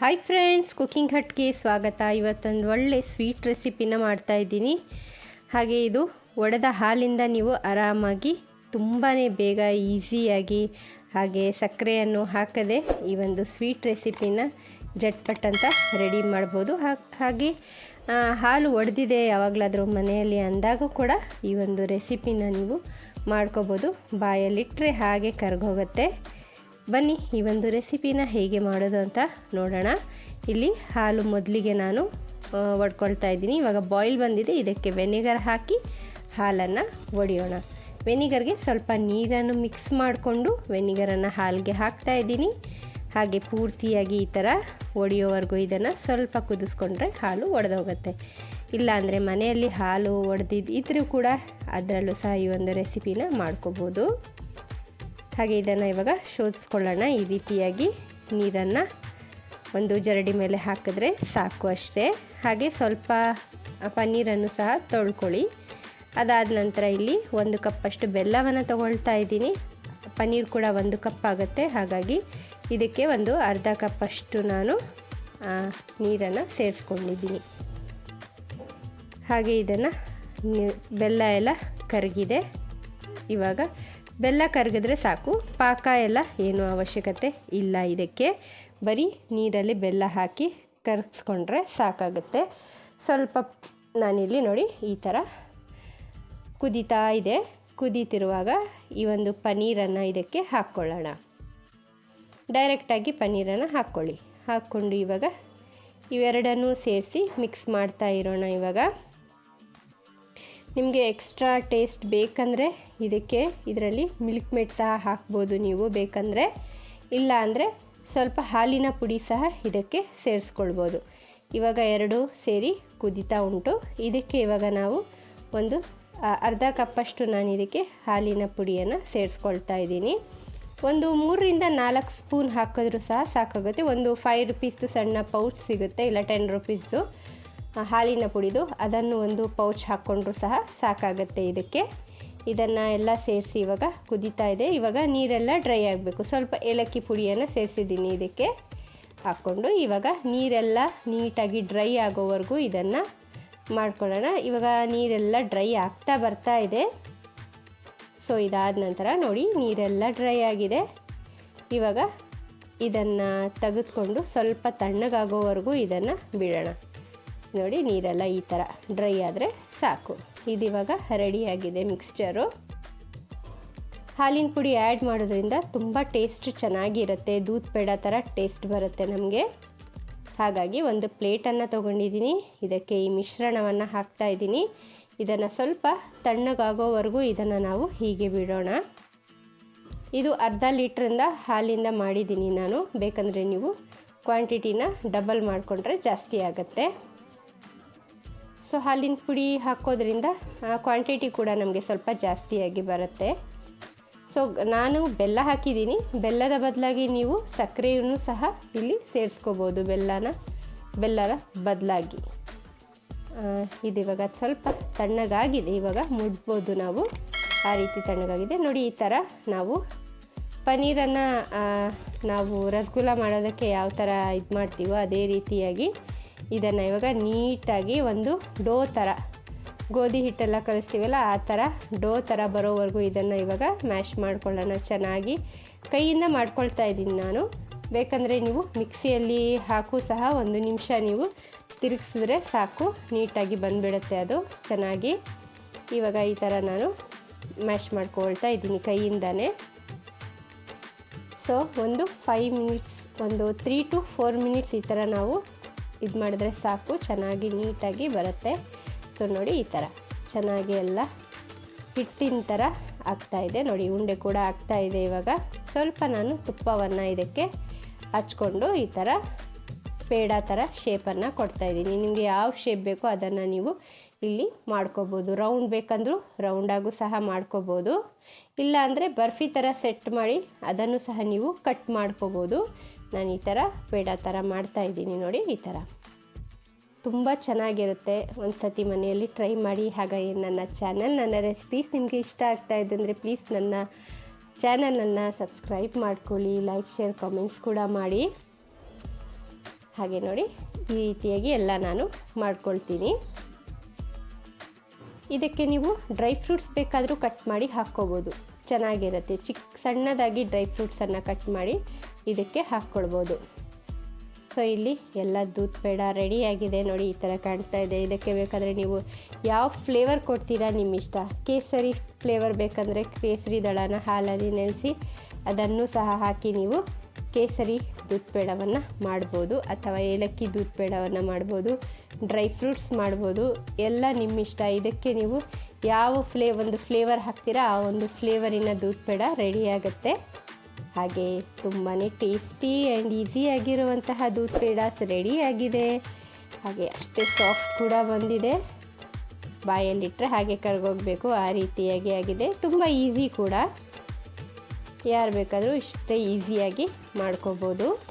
Hi friends cooking ಹಟ್ಗೆ ಸ್ವಾಗತ. ಇವತ್ತೊಂದು ಒಳ್ಳೆ ಸ್ವೀಟ್ ರೆಸಿಪಿನ ಮಾಡ್ತಾ ಇದ್ದೀನಿ. ಹಾಗೆ ಇದು ಒಡೆದ ಹಾಲಿಂದ ನೀವು ಆರಾಮಾಗಿ ತುಂಬಾ ಬೇಗ ಈಸಿಯಾಗಿ ಹಾಗೆ ಸಕ್ಕರೆಯನ್ನು ಹಾಕದೆ ಈ ಒಂದು ಸ್ವೀಟ್ ರೆಸಿಪಿನ ಜಟ್ಪಟ್ ಅಂತ ರೆಡಿ ಮಾಡ್ಬೋದು. ಹಾಗೆ ಹಾಲು ಒಡೆದಿದೆ ಯಾವಾಗಲಾದರೂ ಮನೆಯಲ್ಲಿ ಅಂದಾಗೂ ಕೂಡ ಈ ಒಂದು ರೆಸಿಪಿನ ನೀವು ಮಾಡ್ಕೋಬೋದು. ಬಾಯಲ್ಲಿಟ್ಟರೆ ಹಾಗೆ ಕರ್ಗೋಗುತ್ತೆ. ಬನ್ನಿ, ಈ ಒಂದು ರೆಸಿಪಿನ ಹೇಗೆ ಮಾಡೋದು ಅಂತ ನೋಡೋಣ. ಇಲ್ಲಿ ಹಾಲು ಮೊದಲಿಗೆ ನಾನು ಒಡ್ಕೊಳ್ತಾ ಇದ್ದೀನಿ. ಇವಾಗ ಬಾಯ್ಲ್ ಬಂದಿದೆ, ಇದಕ್ಕೆ ವೆನಿಗರ್ ಹಾಕಿ ಹಾಲನ್ನು ಒಡೆಯೋಣ. ವೆನಿಗರ್ಗೆ ಸ್ವಲ್ಪ ನೀರನ್ನು ಮಿಕ್ಸ್ ಮಾಡಿಕೊಂಡು ವೆನಿಗರನ್ನು ಹಾಲಿಗೆ ಹಾಕ್ತಾ ಇದ್ದೀನಿ. ಹಾಗೆ ಪೂರ್ತಿಯಾಗಿ ಈ ಥರ ಒಡೆಯೋವರೆಗೂ ಇದನ್ನು ಸ್ವಲ್ಪ ಕುದಿಸ್ಕೊಂಡ್ರೆ ಹಾಲು ಒಡೆದೋಗುತ್ತೆ. ಇಲ್ಲಾಂದರೆ ಮನೆಯಲ್ಲಿ ಹಾಲು ಒಡೆದಿದ್ದು ಇದ್ರೂ ಕೂಡ ಅದರಲ್ಲೂ ಸಹ ಈ ಒಂದು ರೆಸಿಪಿನ ಮಾಡ್ಕೋಬೋದು. ಹಾಗೆ ಇದನ್ನು ಇವಾಗ ಶೋಧಿಸ್ಕೊಳ್ಳೋಣ. ಈ ರೀತಿಯಾಗಿ ನೀರನ್ನು ಒಂದು ಜರಡಿ ಮೇಲೆ ಹಾಕಿದ್ರೆ ಸಾಕು ಅಷ್ಟೇ. ಹಾಗೆ ಸ್ವಲ್ಪ ಪನ್ನೀರನ್ನು ಸಹ ತೊಳ್ಕೊಳ್ಳಿ. ಅದಾದ ನಂತರ ಇಲ್ಲಿ ಒಂದು ಕಪ್ಪಷ್ಟು ಬೆಲ್ಲವನ್ನು ತೊಗೊಳ್ತಾ ಇದ್ದೀನಿ. ಪನ್ನೀರ್ ಕೂಡ ಒಂದು ಕಪ್ ಆಗುತ್ತೆ. ಹಾಗಾಗಿ ಇದಕ್ಕೆ ಒಂದು ಅರ್ಧ ಕಪ್ಪಷ್ಟು ನಾನು ನೀರನ್ನು ಸೇರಿಸ್ಕೊಂಡಿದ್ದೀನಿ. ಹಾಗೆ ಇದನ್ನು ಬೆಲ್ಲ ಎಲ್ಲ ಕರಗಿದೆ. ಇವಾಗ ಬೆಲ್ಲ ಕರಗಿದ್ರೆ ಸಾಕು. ಪಾಕ ಎಲ್ಲ ಏನು ಅವಶ್ಯಕತೆ ಇಲ್ಲ ಇದಕ್ಕೆ. ಬರೀ ನೀರಲ್ಲಿ ಬೆಲ್ಲ ಹಾಕಿ ಕರಗಿಸ್ಕೊಂಡ್ರೆ ಸಾಕಾಗುತ್ತೆ. ಸ್ವಲ್ಪ ನಾನಿಲ್ಲಿ ನೋಡಿ ಈ ಥರ ಕುದೀತಾ ಇದೆ. ಕುದೀತಿರುವಾಗ ಈ ಒಂದು ಪನ್ನೀರನ್ನು ಇದಕ್ಕೆ ಹಾಕ್ಕೊಳ್ಳೋಣ. ಡೈರೆಕ್ಟಾಗಿ ಪನ್ನೀರನ್ನು ಹಾಕ್ಕೊಳ್ಳಿ. ಹಾಕ್ಕೊಂಡು ಇವಾಗ ಇವೆರಡನ್ನೂ ಸೇರಿಸಿ ಮಿಕ್ಸ್ ಮಾಡ್ತಾ ಇರೋಣ ಇವಾಗ. ನಿಮಗೆ ಎಕ್ಸ್ಟ್ರಾ ಟೇಸ್ಟ್ ಬೇಕಂದರೆ ಇದಕ್ಕೆ ಇದರಲ್ಲಿ ಮಿಲ್ಕ್ ಮೇಡ್ ಸಹ ಹಾಕ್ಬೋದು ನೀವು ಬೇಕಂದರೆ. ಇಲ್ಲ ಅಂದರೆ ಸ್ವಲ್ಪ ಹಾಲಿನ ಪುಡಿ ಸಹ ಇದಕ್ಕೆ ಸೇರಿಸ್ಕೊಳ್ಬೋದು. ಇವಾಗ ಎರಡು ಸೇರಿ ಕುದಿತಾ ಉಂಟು. ಇದಕ್ಕೆ ಇವಾಗ ನಾವು ಒಂದು ಅರ್ಧ ಕಪ್ಪಷ್ಟು ನಾನು ಇದಕ್ಕೆ ಹಾಲಿನ ಪುಡಿಯನ್ನು ಸೇರಿಸ್ಕೊಳ್ತಾ ಇದ್ದೀನಿ. ಒಂದು ಮೂರರಿಂದ ನಾಲ್ಕು ಸ್ಪೂನ್ ಹಾಕಿದ್ರೂ ಸಹ ಸಾಕಾಗುತ್ತೆ. ಒಂದು ಫೈವ್ ರುಪೀಸ್ದು ಸಣ್ಣ ಪೌಚ್ ಸಿಗುತ್ತೆ, ಇಲ್ಲ ಟೆನ್ ರುಪೀಸ್ದು ಹಾಲಿನ ಪುಡಿದು ಅದನ್ನು ಒಂದು ಪೌಚ್ ಹಾಕ್ಕೊಂಡ್ರೂ ಸಹ ಸಾಕಾಗುತ್ತೆ ಇದಕ್ಕೆ. ಇದನ್ನು ಎಲ್ಲ ಸೇರಿಸಿ ಇವಾಗ ಕುದಿತಾ ಇದೆ. ಇವಾಗ ನೀರೆಲ್ಲ ಡ್ರೈ ಆಗಬೇಕು. ಸ್ವಲ್ಪ ಏಲಕ್ಕಿ ಪುಡಿಯನ್ನು ಸೇರಿಸಿದ್ದೀನಿ ಇದಕ್ಕೆ. ಹಾಕ್ಕೊಂಡು ಇವಾಗ ನೀರೆಲ್ಲ ನೀಟಾಗಿ ಡ್ರೈ ಆಗೋವರೆಗೂ ಇದನ್ನು ಮಾಡ್ಕೊಳ್ಳೋಣ. ಇವಾಗ ನೀರೆಲ್ಲ ಡ್ರೈ ಆಗ್ತಾ ಬರ್ತಾ ಇದೆ. ಸೊ ಇದಾದ ನಂತರ ನೋಡಿ, ನೀರೆಲ್ಲ ಡ್ರೈ ಆಗಿದೆ. ಇವಾಗ ಇದನ್ನು ತೆಗೆದುಕೊಂಡು ಸ್ವಲ್ಪ ತಣ್ಣಗಾಗೋವರೆಗೂ ಇದನ್ನು ಬಿಡೋಣ. ನೋಡಿ, ನೀರೆಲ್ಲ ಈ ಥರ ಡ್ರೈ ಆದರೆ ಸಾಕು. ಇದಿವಾಗ ರೆಡಿಯಾಗಿದೆ ಮಿಕ್ಸ್ಚರು. ಹಾಲಿನ ಪುಡಿ ಆ್ಯಡ್ ಮಾಡೋದ್ರಿಂದ ತುಂಬ ಟೇಸ್ಟ್ ಚೆನ್ನಾಗಿರುತ್ತೆ. ದೂದ್ ಪೇಡ ಥರ ಟೇಸ್ಟ್ ಬರುತ್ತೆ ನಮಗೆ. ಹಾಗಾಗಿ ಒಂದು ಪ್ಲೇಟನ್ನು ತೊಗೊಂಡಿದ್ದೀನಿ. ಇದಕ್ಕೆ ಈ ಮಿಶ್ರಣವನ್ನು ಹಾಕ್ತಾ ಇದ್ದೀನಿ. ಇದನ್ನು ಸ್ವಲ್ಪ ತಣ್ಣಗಾಗೋವರೆಗೂ ಇದನ್ನು ನಾವು ಹೀಗೆ ಬಿಡೋಣ. ಇದು ಅರ್ಧ ಲೀಟ್ರಿಂದ ಹಾಲಿಂದ ಮಾಡಿದ್ದೀನಿ ನಾನು. ಬೇಕಂದರೆ ನೀವು ಕ್ವಾಂಟಿಟಿನ ಡಬಲ್ ಮಾಡಿಕೊಂಡ್ರೆ ಜಾಸ್ತಿ ಆಗುತ್ತೆ. ಸೊ ಹಾಲಿನ ಪುಡಿ ಹಾಕೋದ್ರಿಂದ ಕ್ವಾಂಟಿಟಿ ಕೂಡ ನಮಗೆ ಸ್ವಲ್ಪ ಜಾಸ್ತಿಯಾಗಿ ಬರುತ್ತೆ. ಸೊ ನಾನು ಬೆಲ್ಲ ಹಾಕಿದ್ದೀನಿ. ಬೆಲ್ಲದ ಬದಲಾಗಿ ನೀವು ಸಕ್ಕರೆಯನ್ನು ಸಹ ಇಲ್ಲಿ ಸೇರಿಸ್ಕೋಬೋದು ಬೆಲ್ಲನ ಬೆಲ್ಲದ ಬದಲಾಗಿ. ಇದಿವಾಗ ಸ್ವಲ್ಪ ತಣ್ಣಗಾಗಿದೆ. ಇವಾಗ ಮುಡ್ಬೋದು ನಾವು. ಆ ರೀತಿ ತಣ್ಣಗಾಗಿದೆ. ನೋಡಿ, ಈ ಥರ ನಾವು ಪನ್ನೀರನ್ನು ನಾವು ರಸಗುಲ್ಲ ಮಾಡೋದಕ್ಕೆ ಯಾವ ಥರ ಇದು ಮಾಡ್ತೀವೋ ಅದೇ ರೀತಿಯಾಗಿ ಇದನ್ನು ಇವಾಗ ನೀಟಾಗಿ ಒಂದು ಡೋ ಥರ ಗೋಧಿ ಹಿಟ್ಟೆಲ್ಲ ಕಲಿಸ್ತೀವಲ್ಲ ಆ ಥರ ಡೋ ಥರ ಬರೋವರೆಗೂ ಇದನ್ನು ಇವಾಗ ಮ್ಯಾಶ್ ಮಾಡ್ಕೊಳ್ಳೋಣ. ಚೆನ್ನಾಗಿ ಕೈಯಿಂದ ಮಾಡ್ಕೊಳ್ತಾ ಇದ್ದೀನಿ ನಾನು. ಬೇಕಂದರೆ ನೀವು ಮಿಕ್ಸಿಯಲ್ಲಿ ಹಾಕು ಸಹ ಒಂದು ನಿಮಿಷ ನೀವು ತಿರುಗಿಸಿದ್ರೆ ಸಾಕು, ನೀಟಾಗಿ ಬಂದುಬಿಡುತ್ತೆ ಅದು. ಚೆನ್ನಾಗಿ ಇವಾಗ ಈ ಥರ ನಾನು ಮ್ಯಾಶ್ ಮಾಡ್ಕೊಳ್ತಾ ಇದ್ದೀನಿ ಕೈಯಿಂದನೇ. ಸೊ ಒಂದು ಫೈವ್ ಮಿನಿಟ್ಸ್ ಒಂದು ತ್ರೀ ಟು ಫೋರ್ ಮಿನಿಟ್ಸ್ ಈ ಥರ ನಾವು ಇದು ಮಾಡಿದ್ರೆ ಸಾಕು, ಚೆನ್ನಾಗಿ ನೀಟಾಗಿ ಬರುತ್ತೆ. ಸೊ ನೋಡಿ ಈ ಥರ. ಚೆನ್ನಾಗಿ ಎಲ್ಲ ಹಿಟ್ಟಿನ ಥರ ಆಗ್ತಾಯಿದೆ ನೋಡಿ, ಉಂಡೆ ಕೂಡ ಆಗ್ತಾ ಇದೆ ಇವಾಗ. ಸ್ವಲ್ಪ ನಾನು ತುಪ್ಪವನ್ನು ಇದಕ್ಕೆ ಹಚ್ಕೊಂಡು ಈ ಥರ ಪೇಡ ಥರ ಶೇಪನ್ನು ಕೊಡ್ತಾಯಿದ್ದೀನಿ ನಿಮಗೆ ಯಾವ ಶೇಪ್ ಬೇಕೋ ಅದನ್ನು ನೀವು ಇಲ್ಲಿ ಮಾಡ್ಕೋಬೋದು. ರೌಂಡ್ ಬೇಕಂದರೂ ರೌಂಡಾಗೂ ಸಹ ಮಾಡ್ಕೋಬೋದು. ಇಲ್ಲ ಅಂದರೆ ಬರ್ಫಿ ಥರ ಸೆಟ್ ಮಾಡಿ ಅದನ್ನು ಸಹ ನೀವು ಕಟ್ ಮಾಡ್ಕೋಬೋದು. ನಾನು ಈ ಥರ ಪೇಡ ಥರ ಮಾಡ್ತಾಯಿದ್ದೀನಿ ನೋಡಿ ಈ ಥರ. ತುಂಬ ಚೆನ್ನಾಗಿರುತ್ತೆ. ಒಂದು ಸತಿ ಮನೆಯಲ್ಲಿ ಟ್ರೈ ಮಾಡಿ, ಹಾಗಾಗಿ ನನ್ನ ಚಾನಲ್, ನನ್ನ ರೆಸಿಪೀಸ್ ನಿಮಗೆ ಇಷ್ಟ ಆಗ್ತಾ ಇದೆ ಅಂದರೆ ಪ್ಲೀಸ್ ನನ್ನ ಚಾನಲನ್ನು ಸಬ್ಸ್ಕ್ರೈಬ್ ಮಾಡ್ಕೊಳ್ಳಿ ಲೈಕ್ ಶೇರ್ ಕಾಮೆಂಟ್ಸ್ ಕೂಡ ಮಾಡಿ. ಹಾಗೆ ನೋಡಿ, ಈ ರೀತಿಯಾಗಿ ಎಲ್ಲ ನಾನು ಮಾಡ್ಕೊಳ್ತೀನಿ. ಇದಕ್ಕೆ ನೀವು ಡ್ರೈ ಫ್ರೂಟ್ಸ್ ಬೇಕಾದರೂ ಕಟ್ ಮಾಡಿ ಹಾಕ್ಕೋಬೋದು. ಚೆನ್ನಾಗಿರುತ್ತೆ. ಚಿಕ್ಕ ಸಣ್ಣದಾಗಿ ಡ್ರೈ ಫ್ರೂಟ್ಸನ್ನು ಕಟ್ ಮಾಡಿ ಇದಕ್ಕೆ ಹಾಕ್ಕೊಳ್ಬೋದು. ಸೊ ಇಲ್ಲಿ ಎಲ್ಲ ದೂತ್ ಪೇಡ ರೆಡಿಯಾಗಿದೆ ನೋಡಿ ಈ ಥರ ಕಾಣ್ತಾ ಇದೆ. ಇದಕ್ಕೆ ಬೇಕಾದರೆ ನೀವು ಯಾವ ಫ್ಲೇವರ್ ಕೊಡ್ತೀರಾ ನಿಮ್ಮ ಇಷ್ಟ ಕೇಸರಿ ಫ್ಲೇವರ್ ಬೇಕಂದರೆ ಕೇಸರಿ ದಳನ ಹಾಲಲ್ಲಿ ನೆನೆಸಿ ಅದನ್ನು ಸಹ ಹಾಕಿ ನೀವು ಕೇಸರಿ ದೂತ್ ಪೇಡವನ್ನು ಮಾಡ್ಬೋದು. ಅಥವಾ ಏಲಕ್ಕಿ ದೂತ್ ಪೇಡವನ್ನು ಮಾಡ್ಬೋದು. ಡ್ರೈ ಫ್ರೂಟ್ಸ್ ಮಾಡ್ಬೋದು. ಎಲ್ಲ ನಿಮ್ಮ ಇಷ್ಟ ಇದಕ್ಕೆ ನೀವು ಯಾವ ಫ್ಲೇ, ಒಂದು ಫ್ಲೇವರ್ ಹಾಕ್ತೀರಾ, ಆ ಒಂದು ಫ್ಲೇವರಿನ ದೂದ್ ಪೇಡ ರೆಡಿ ಆಗುತ್ತೆ. ಹಾಗೆ ತುಂಬಾ ಟೇಸ್ಟಿ ಆ್ಯಂಡ್ ಈಸಿಯಾಗಿರುವಂತಹ ದೂದ್ ಪೇಡಾಸ್ ರೆಡಿ ಆಗಿದೆ. ಹಾಗೆ ಅಷ್ಟೇ ಸಾಫ್ಟ್ ಕೂಡ ಬಂದಿದೆ. ಬಾಯಲ್ಲಿಟ್ಟರೆ ಹಾಗೆ ಕರ್ಗೋಗಬೇಕು, ಆ ರೀತಿಯಾಗಿ ಆಗಿದೆ. ತುಂಬ ಈಸಿ ಕೂಡ. ಯಾರು ಬೇಕಾದರೂ ಇಷ್ಟೇ ಈಸಿಯಾಗಿ ಮಾಡ್ಕೋಬೋದು.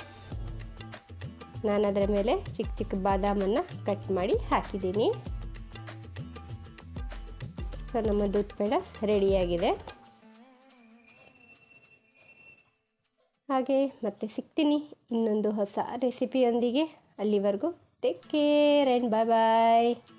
ನಾನು ಅದರ ಮೇಲೆ ಚಿಕ್ಕ ಚಿಕ್ಕ ಬಾದಾಮನ್ನು ಕಟ್ ಮಾಡಿ ಹಾಕಿದ್ದೀನಿ. ಸೊ ನಮ್ಮ ದೂತ್ ಪೇಡ ರೆಡಿಯಾಗಿದೆ. ಹಾಗೆ ಮತ್ತೆ ಸಿಗ್ತೀನಿ ಇನ್ನೊಂದು ಹೊಸ ರೆಸಿಪಿಯೊಂದಿಗೆ. ಅಲ್ಲಿವರೆಗೂ take care and bye bye